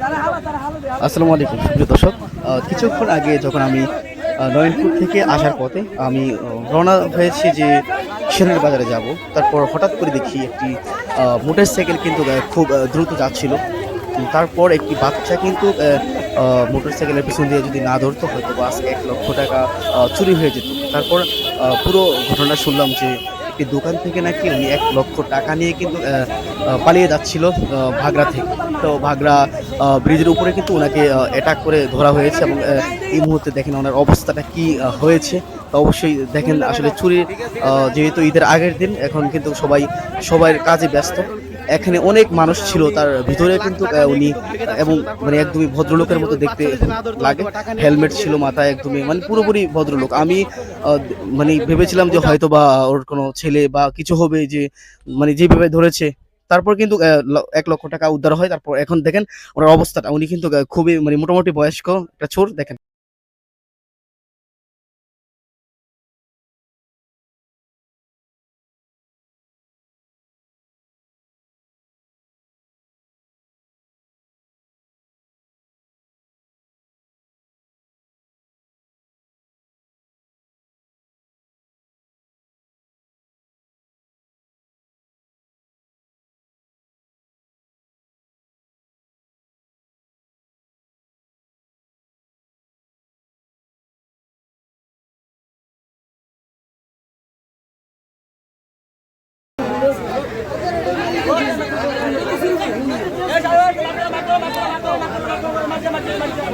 আসসালামু আলাইকুম সুপ্রিয় দর্শক। কিছুক্ষণ আগে যখন আমি নয়নপুর থেকে আসার পথে আমি রওনা হয়েছি যে সেনের বাজারে যাব তারপর হঠাৎ করে দেখি একটি মোটর সাইকেল কিন্তু খুব দ্রুত যাচ্ছিল। তারপর একটি বাচ্চা কিন্তু মোটর সাইকেলের পিছন দিয়ে যদি না ধরতো হয়তো বাস এক লক্ষ টাকা চুরি হয়ে যেত। তারপর পুরো ঘটনা শুনলাম যে একটি দোকান থেকে নাকি উনি এক লক্ষ টাকা নিয়ে কিন্তু পালিয়ে যাচ্ছিল ভাগড়া থেকে। তো আহ, ব্রিজের উপরে কিন্তু ওনাকে অ্যাটাক করে ধরা হয়েছে এবং এই মুহূর্তে দেখেন ওনার অবস্থাটা কি হয়েছে। তো অবশ্যই দেখেন আসলে চুরি আহ, যেহেতু ঈদের আগের দিন এখন কিন্তু সবাই সবার কাজে ব্যস্ত। এখানে অনেক মানুষ ছিল তার ভিতরে কিন্তু উনি এবং মানে একদমই ভদ্রলোকের মতো দেখতে লাগে। হেলমেট ছিল মাথায় একদমই মানে পুরোপুরি ভদ্রলোক। আমি মানে ভেবেছিলাম যে হয়তো বা ওর কোনো ছেলে বা কিছু হবে যে মানে যেভাবে ধরেছে তারপর কিন্তু এক লক্ষ টাকা উদ্ধার হয়। তারপর এখন দেখেন ওনার অবস্থাটা। উনি কিন্তু খুবই মানে মোটামুটি বয়স্ক একটা ছোট দেখেন।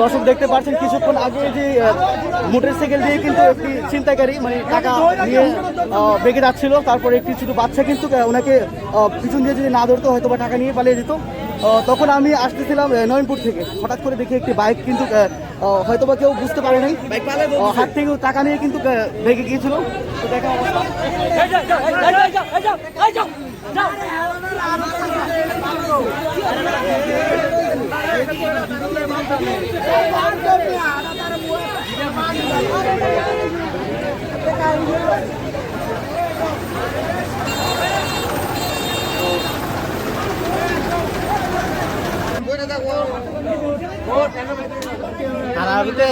দর্শক দেখতে পাচ্ছেন, কিছুক্ষণ আগে যে মোটর সাইকেল দিয়ে কিন্তু একটি ছিনতাইকারী মানে টাকা নিয়ে বেগে যাচ্ছিল। তারপরে একটি ছোট বাচ্চা কিন্তু ওনাকে পিছন দিয়ে যদি না ধরতো হয়তো বা টাকা নিয়ে পালিয়ে যেত। তখন আমি আসতেছিলাম নয়নপুর থেকে। হঠাৎ করে দেখি একটি বাইক কিন্তু হয়তো বা কেউ বুঝতে পারে নাই। হাত থেকে টাকা নিয়ে কিন্তু ভেগে গিয়েছিল। তো দেখা অবস্থা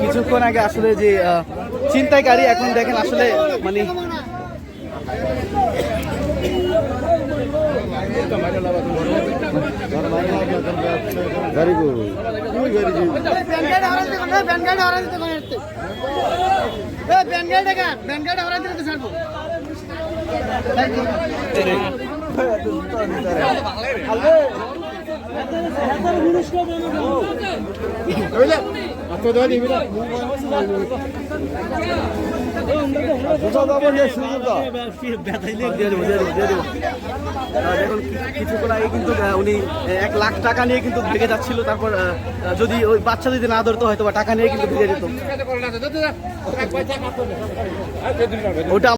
কিছুক্ষণ আগে আসলে যে আহ, ছিনতাইকারী এখন দেখেন আসলে মানে দেখুন কিছুক্ষণ আগে কিন্তু উনি এক লাখ টাকা নিয়ে কিন্তু ভেগে যাচ্ছিল তারপর যদি ওই বাচ্চা যদি না ধরতো হয়তো টাকা নিয়ে কিন্তু ভেগে যেত ওটা